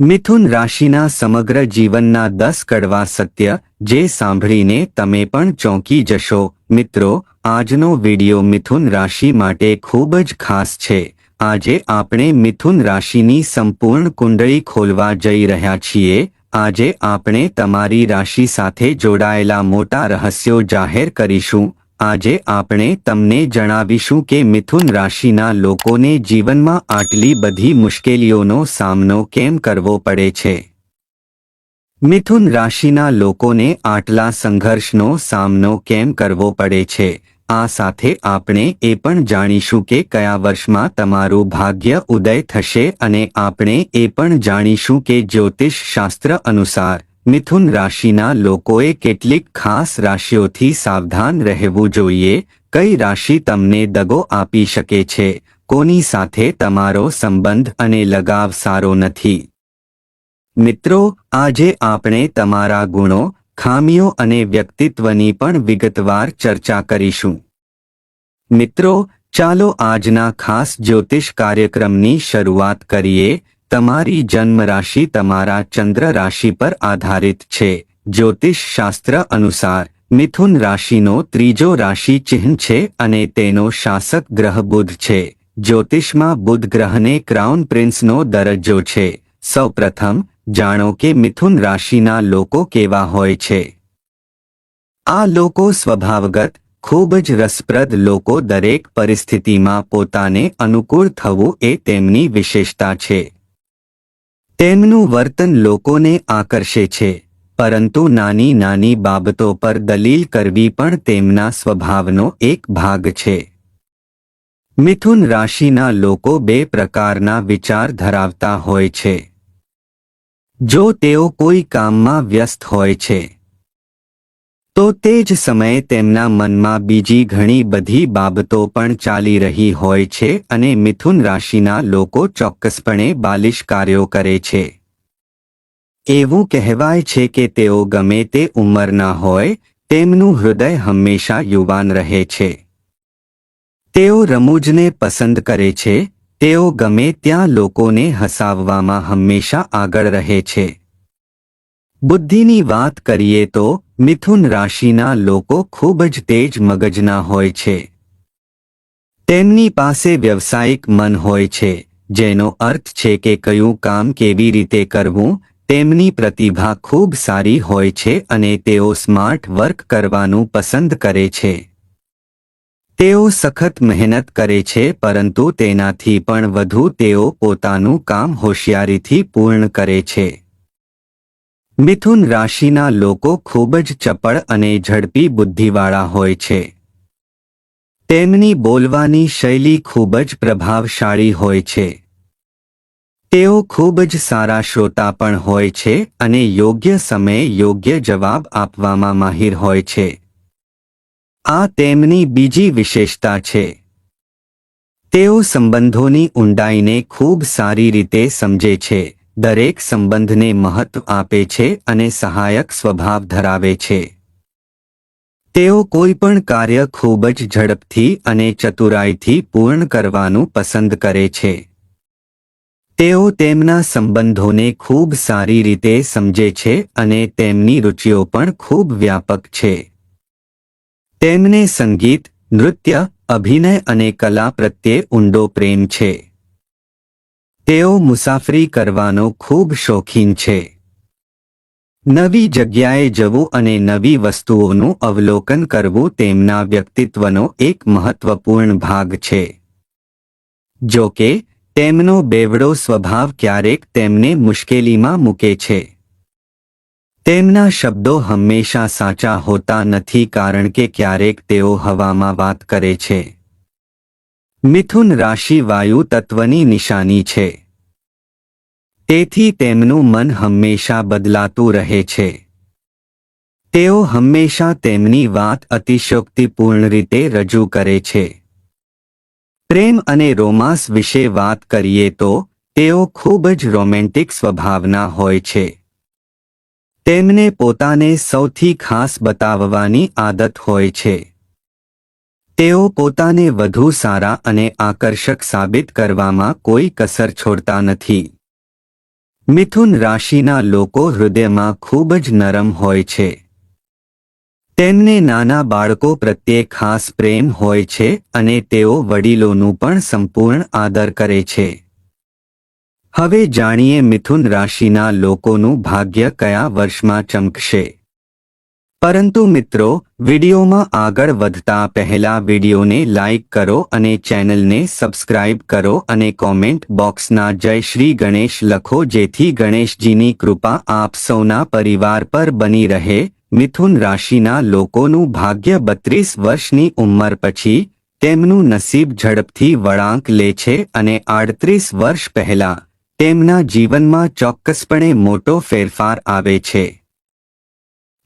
મિથુન રાશિના સમગ્ર જીવનના દસ કડવા સત્ય જે સાંભળીને તમે પણ ચોંકી જશો. મિત્રો, આજનો વિડિયો મિથુન રાશિ માટે ખૂબ જ ખાસ છે. આજે આપણે મિથુન રાશિની સંપૂર્ણ કુંડળી ખોલવા જઈ રહ્યા છીએ. આજે આપણે તમારી રાશિ સાથે જોડાયેલા મોટા રહસ્યો જાહેર કરીશું. આજે આપણે તમને જણાવીશું કે મિથુન રાશિના લોકોને જીવનમાં આટલી બધી મુશ્કેલીઓનો સામનો કેમ કરવો પડે છે? મિથુન રાશિના લોકોને આટલા સંઘર્ષનો સામનો કેમ કરવો પડે છે? આ સાથે આપણે એ પણ જાણીશું કે કયા વર્ષમાં તમારું ભાગ્ય ઉદય થશે અને આપણે એ પણ જાણીશું કે જ્યોતિષ શાસ્ત્ર અનુસાર મિથુન રાશિના લોકોએ કેટલીક ખાસ રાશિઓથી સાવધાન રહેવું જોઈએ. કઈ રાશિ તમને દગો આપી શકે છે? કોની સાથે તમારો સંબંધ અને લગાવ સારો નથી? મિત્રો, આજે આપણે તમારા ગુણો, ખામીઓ અને વ્યક્તિત્વની પણ વિગતવાર ચર્ચા કરીશું. મિત્રો, ચાલો આજના ખાસ જ્યોતિષ કાર્યક્રમની શરૂઆત કરીએ. તમારી જન્મ રાશિ તમારા ચંદ્ર રાશિ પર આધારિત છે. જ્યોતિષ શાસ્ત્ર અનુસાર, મિથુન રાશિનો ત્રીજો રાશિ ચિહ્ન છે અને તેનો શાસક ગ્રહ બુધ છે. જ્યોતિષમાં બુધ ગ્રહને ક્રાઉન પ્રિન્સનો દરજ્જો છે. સૌપ્રથમ, જાણો કે મિથુન રાશિના લોકો કેવા હોય છે. આ લોકો સ્વભાવગત, ખૂબ જ રસપ્રદ લોકો દરેક પરિસ્થિતિમાં પોતાને અનુકૂળ થવું એ તેમની વિશેષતા છે. તેમનું વર્તન લોકોને આકર્ષે છે, પરંતુ નાની નાની બાબતો પર દલીલ કરવી પણ તેમના સ્વભાવનો એક ભાગ છે. મિથુન રાશિના લોકો બે પ્રકારના વિચાર ધરાવતા હોય છે. જો તેઓ કોઈ કામમાં વ્યસ્ત હોય છે તો તે જ સમયે તેમના મનમાં બીજી ઘણી બધી બાબતો પણ ચાલી રહી હોય છે અને મિથુન રાશિના લોકો ચોક્કસપણે બાલિશ કાર્યો કરે છે. એવું કહેવાય છે કે તેઓ ગમે તે ઉંમરના હોય, તેમનું હૃદય હંમેશા યુવાન રહે છે. તેઓ રમૂજને પસંદ કરે છે, તેઓ ગમે ત્યાં લોકોને હસાવવામાં હંમેશા આગળ રહે છે. બુદ્ધિની વાત કરીએ તો મિથુન રાશિના લોકો ખૂબ જ તેજ મગજના હોય છે. તેમની પાસે વ્યવસાયિક મન હોય છે, જેનો અર્થ છે કે કયું કામ કેવી રીતે કરવું, તેમની પ્રતિભા ખૂબ સારી હોય છે અને તેઓ સ્માર્ટ વર્ક કરવાનું પસંદ કરે છે. તેઓ સખત મહેનત કરે છે, પરંતુ તેનાથી પણ વધુ તેઓ પોતાનું કામ હોશિયારીથી પૂર્ણ કરે છે. મિથુન રાશિના લોકો ખૂબ જ ચપળ અને ઝડપી બુદ્ધિવાળા હોય છે. તેમની બોલવાની શૈલી ખૂબ જ પ્રભાવશાળી હોય છે. તેઓ ખૂબ જ સારા શ્રોતા પણ હોય છે અને યોગ્ય સમયે યોગ્ય જવાબ આપવામાં માહિર હોય છે. આ તેમની બીજી વિશેષતા છે. તેઓ સંબંધોની ઊંડાઈને ખૂબ સારી રીતે સમજે છે. દરેક સંબંધને મહત્વ આપે છે અને સહાયક સ્વભાવ ધરાવે છે. તેઓ કોઈપણ કાર્ય ખૂબ જ ઝડપથી અને ચતુરાઈથી પૂર્ણ કરવાનું પસંદ કરે છે. તેઓ તેમના સંબંધોને ખૂબ સારી રીતે સમજે છે અને તેમની રુચિઓ પણ ખૂબ વ્યાપક છે. તેમને સંગીત, નૃત્ય, અભિનય અને કલા પ્રત્યે ઊંડો પ્રેમ છે. તેઓ મુસાફરી કરવાનો ખૂબ શોખીન છે. નવી જગ્યાએ જવું અને નવી વસ્તુઓનું અવલોકન કરવું તેમના વ્યક્તિત્વનો એક મહત્વપૂર્ણ ભાગ છે. જો કે, તેમનો બેવડો સ્વભાવ ક્યારેક તેમને મુશ્કેલીમાં મૂકે છે. તેમના શબ્દો હંમેશા સાચા હોતા નથી કારણ કે ક્યારેક તેઓ હવામાં વાત કરે છે. મિથુન રાશિ વાયુ તત્વની નિશાની છે. તેથી તેમનું મન હંમેશા બદલાતું રહે છે. તેઓ હંમેશા તેમની વાત અતિશયોક્તિપૂર્ણ રીતે રજૂ કરે છે. પ્રેમ અને રોમાન્સ વિશે વાત કરીએ તો, તેઓ ખૂબ જ રોમેન્ટિક સ્વભાવના હોય છે. તેમને પોતાને સૌથી ખાસ બતાવવાની આદત હોય છે. તેઓ પોતાને વધુ સારા અને આકર્ષક સાબિત કરવામાં કોઈ કસર છોડતા નથી. મિથુન રાશિના લોકો હૃદયમાં ખૂબ જ નરમ હોય છે. તેમને નાના બાળકો પ્રત્યે ખાસ પ્રેમ હોય છે અને તેઓ વડીલોનું પણ સંપૂર્ણ આદર કરે છે. હવે જાણીએ મિથુન રાશિના લોકોનું ભાગ્ય કયા વર્ષમાં ચમકશે. પરંતુ મિત્રો, વિડિયોમાં આગળ વધતા પહેલા વિડીયોને લાઇક કરો અને ચેનલને સબસ્ક્રાઇબ કરો અને કોમેન્ટ બોક્સના જય શ્રી ગણેશ લખો જેથી ગણેશજીની કૃપા આપ સૌના પરિવાર પર બની રહે. મિથુન રાશિના લોકોનું ભાગ્ય બત્રીસ વર્ષની ઉંમર પછી તેમનું નસીબ ઝડપથી વળાંક લે છે અને આડત્રીસ વર્ષ પહેલા તેમના જીવનમાં ચોક્કસપણે મોટો ફેરફાર આવે છે.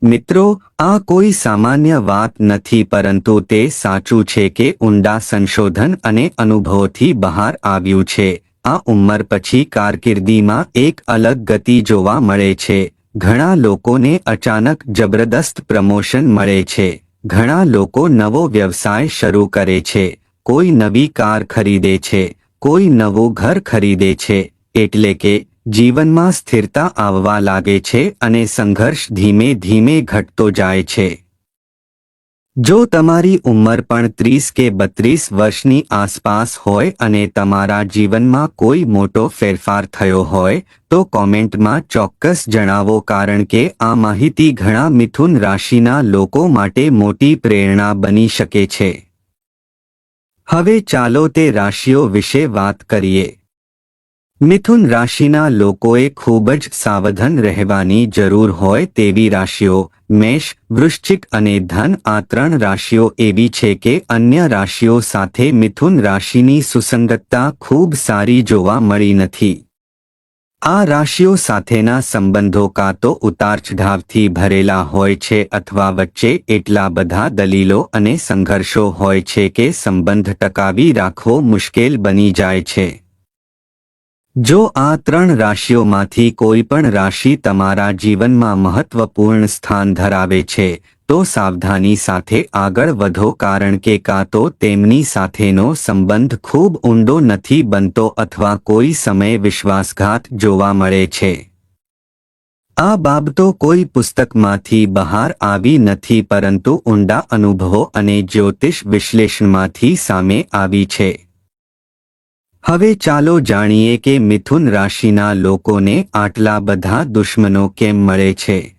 મિત્રો, આ કોઈ સામાન્ય વાત નથી પરંતુ તે સાચું છે કે ઊંડા સંશોધન અને અનુભવથી બહાર આવ્યું છે. આ ઉંમર પછી કારકિર્દીમાં એક અલગ ગતિ જોવા મળે છે. ઘણા લોકોને અચાનક જબરદસ્ત પ્રમોશન મળે છે. ઘણા લોકો નવો વ્યવસાય શરૂ કરે છે. કોઈ નવી કાર ખરીદે છે. કોઈ નવું ઘર ખરીદે છે. એટલે કે જીવનમાં સ્થિરતા આવવા લાગે છે અને સંઘર્ષ ધીમે ધીમે ઘટતો જાય છે. જો તમારી ઉંમર પણ ત્રીસ કે બત્રીસ વર્ષની આસપાસ હોય અને તમારા જીવનમાં કોઈ મોટો ફેરફાર થયો હોય, તો કોમેન્ટમાં ચોક્કસ જણાવો કારણ કે આ માહિતી ઘણા મિથુન રાશિના લોકો માટે મોટી પ્રેરણા બની શકે છે. હવે ચાલો તે રાશિઓ વિશે વાત કરીએ. મિથુન રાશિના લોકોએ ખૂબ જ સાવધાન રહેવાની જરૂર હોય તેવી રાશિઓ, મેષ, વૃશ્ચિક અને ધન આ ત્રણ રાશિઓ એવી છે કે અન્ય રાશિઓ સાથે મિથુન રાશિની સુસંગતતા ખૂબ સારી જોવા મળી નથી. આ રાશિઓ સાથેના સંબંધો કાં તો ઉતાર ચઢાવથી ભરેલા હોય છે અથવા વચ્ચે એટલા બધા દલીલો અને સંઘર્ષો હોય છે કે સંબંધ ટકાવી રાખવો મુશ્કેલ બની જાય છે. જો આ ત્રણ રાશિઓમાંથી કોઈ પણ રાશિ તમારા જીવનમાં મહત્વપૂર્ણ સ્થાન ધરાવે છે, તો સાવધાની સાથે આગળ વધો કારણ કે કાં તો તેમની સાથેનો સંબંધ ખૂબ ઊંડો નથી બનતો અથવા કોઈ સમયે વિશ્વાસઘાત જોવા મળે છે. આ બાબતો કોઈ પુસ્તકમાંથી બહાર આવી નથી પરંતુ ઊંડા અનુભવો અને જ્યોતિષ વિશ્લેષણમાંથી સામે આવી છે. હવે ચાલો જાણીએ કે મિથુન રાશિના લોકોને આટલા બધા દુશ્મનો કેમ મળે છે.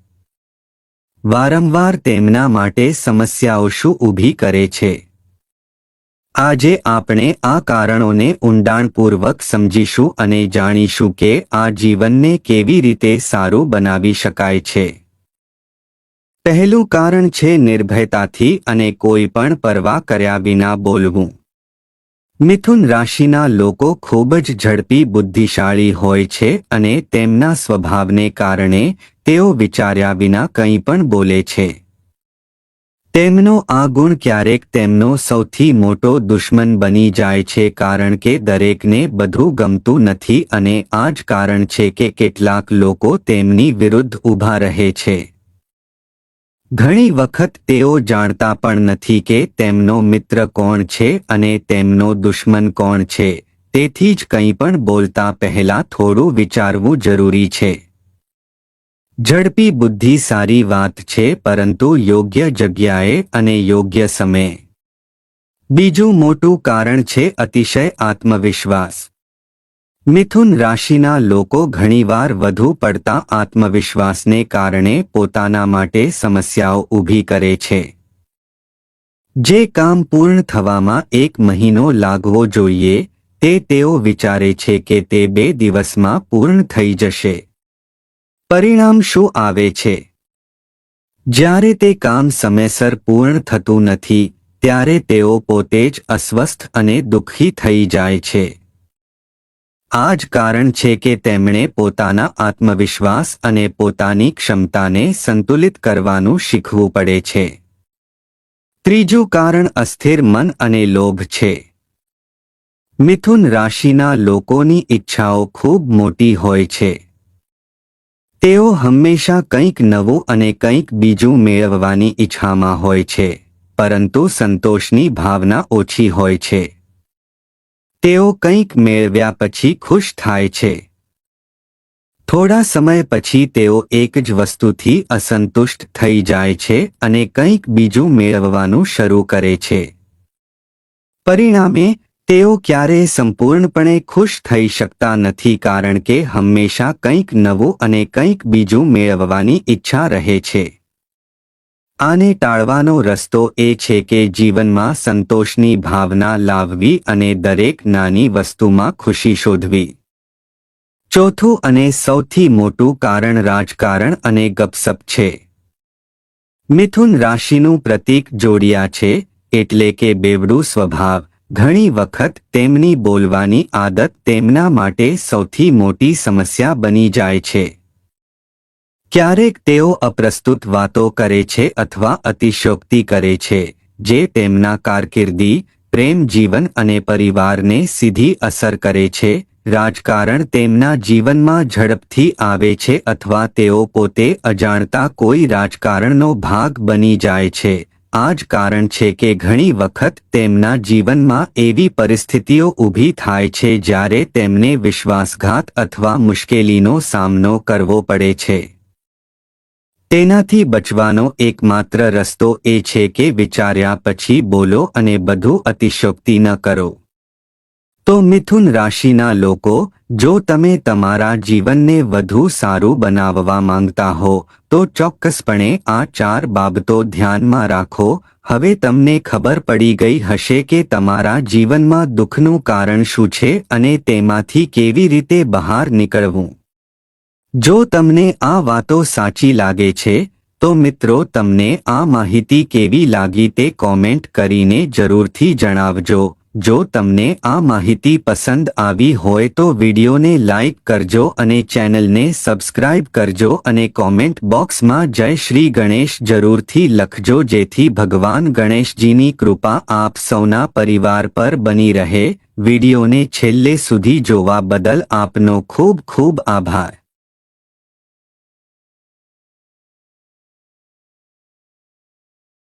વારંવાર તેમના માટે સમસ્યાઓ શું ઊભી કરે છે. આજે આપણે આ કારણોને ઊંડાણપૂર્વક સમજીશું અને જાણીશું કે આ જીવનને કેવી રીતે સારું બનાવી શકાય છે. પહેલું કારણ છે નિર્ભયતાથી અને કોઈ પણ પરવા કર્યા વિના બોલવું. મિથુન રાશિના લોકો ખૂબ જ ઝડપી બુદ્ધિશાળી હોય છે અને તેમના સ્વભાવને કારણે તેઓ વિચાર્યા વિના કંઈ પણ બોલે છે. તેમનો આ ગુણ ક્યારેક તેમનો સૌથી મોટો દુશ્મન બની જાય છે કારણ કે દરેકને બધું ગમતું નથી અને આ જ કારણ છે કે કેટલાક લોકો તેમની વિરુદ્ધ ઊભા રહે છે. ઘણી વખત તેઓ જાણતા પણ નથી કે તેમનો મિત્ર કોણ છે અને તેમનો દુશ્મન કોણ છે. તેથી જ કંઈ પણ બોલતા પહેલા થોડું વિચારવું જરૂરી છે. ઝડપી બુદ્ધિ સારી વાત છે, પરંતુ યોગ્ય જગ્યાએ અને યોગ્ય સમયે. બીજું મોટું કારણ છે અતિશય આત્મવિશ્વાસ. મિથુન રાશિના લોકો ઘણીવાર વધુ પડતા આત્મવિશ્વાસને કારણે પોતાના માટે સમસ્યાઓ ઊભી કરે છે. જે કામ પૂર્ણ થવામાં એક મહિનો લાગવો જોઈએ, તે તેઓ વિચારે છે કે તે બે દિવસમાં પૂર્ણ થઈ જશે. પરિણામ શું આવે છે? જ્યારે તે કામ સમયસર પૂર્ણ થતું નથી, ત્યારે તેઓ પોતે જ અસ્વસ્થ અને દુઃખી થઈ જાય છે. આ જ કારણ છે કે તેમણે પોતાના આત્મવિશ્વાસ અને પોતાની ક્ષમતાને સંતુલિત કરવાનું શીખવું પડે છે. ત્રીજું કારણ અસ્થિર મન અને લોભ છે. મિથુન રાશિના લોકોની ઈચ્છાઓ ખૂબ મોટી હોય છે. તેઓ હંમેશા કંઈક નવું અને કંઈક બીજું મેળવવાની ઈચ્છામાં હોય છે, પરંતુ સંતોષની ભાવના ઓછી હોય છે. તેઓ કંઈક મેળવ્યા પછી ખુશ થાય છે. થોડા સમય પછી તેઓ એક જ વસ્તુથી અસંતુષ્ટ થઈ જાય છે અને કંઈક બીજું મેળવવાનું શરૂ કરે છે. પરિણામે, તેઓ ક્યારેય સંપૂર્ણપણે ખુશ થઈ શકતા નથી કારણ કે હંમેશા કંઈક નવું અને કંઈક બીજું મેળવવાની ઈચ્છા રહે છે. આને ટાળવાનો રસ્તો એ છે કે જીવનમાં સંતોષની ભાવના લાવવી અને દરેક નાની વસ્તુમાં ખુશી શોધવી. ચોથું અને સૌથી મોટું કારણ રાજકારણ અને ગપસપ છે. મિથુન રાશિનું પ્રતીક જોડિયા છે, એટલે કે બેવડું સ્વભાવ. ઘણી વખત તેમની બોલવાની આદત તેમના માટે સૌથી મોટી સમસ્યા બની જાય છે. ક્યારેક તેઓ અપ્રસ્તુત વાતો કરે છે અથવા અતિશોક્તિ કરે છે, જે તેમના કારકિર્દી, પ્રેમ જીવન અને પરિવારને સીધી અસર કરે છે, રાજકારણ તેમના જીવનમાં ઝડપથી આવે છે અથવા તેઓ પોતે અજાણતા કોઈ રાજકારણનો ભાગ બની જાય છે. આ જ કારણ છે કે ઘણી વખત તેમના જીવનમાં એવી પરિસ્થિતિઓ ઊભી થાય છે જ્યારે તેમને વિશ્વાસઘાત અથવા મુશ્કેલીનો સામનો કરવો પડે છે. તેનાથી બચવાનો એકમાત્ર રસ્તો એ છે કે વિચાર્યા પછી બોલો અને બધું અતિશોક્તિ ન કરો. તો મિથુન રાશિના લોકો, જો તમે તમારા જીવનને વધુ સારું બનાવવા માંગતા હો, તો ચોક્કસપણે આ ચાર બાબતો ધ્યાનમાં રાખો. હવે તમને ખબર પડી ગઈ હશે કે તમારા જીવનમાં દુઃખનું કારણ શું છે અને તેમાંથી કેવી રીતે બહાર નીકળવું. જો તમને આ વાતો સાચી લાગે છે, તો મિત્રો તમને આ માહિતી કેવી લાગી તે કોમેન્ટ કરીને જરૂરથી જણાવજો. જો તમને આ માહિતી પસંદ આવી હોય તો વિડીયોને લાઇક કરજો અને ચેનલને સબસ્ક્રાઇબ કરજો અને કોમેન્ટ બોક્સમાં જય શ્રી ગણેશ જરૂરથી લખજો જેથી ભગવાન ગણેશજીની કૃપા આપ સૌના પરિવાર પર બની રહે. વિડીયોને છેલ્લે સુધી જોવા બદલ આપનો ખૂબ ખૂબ આભાર.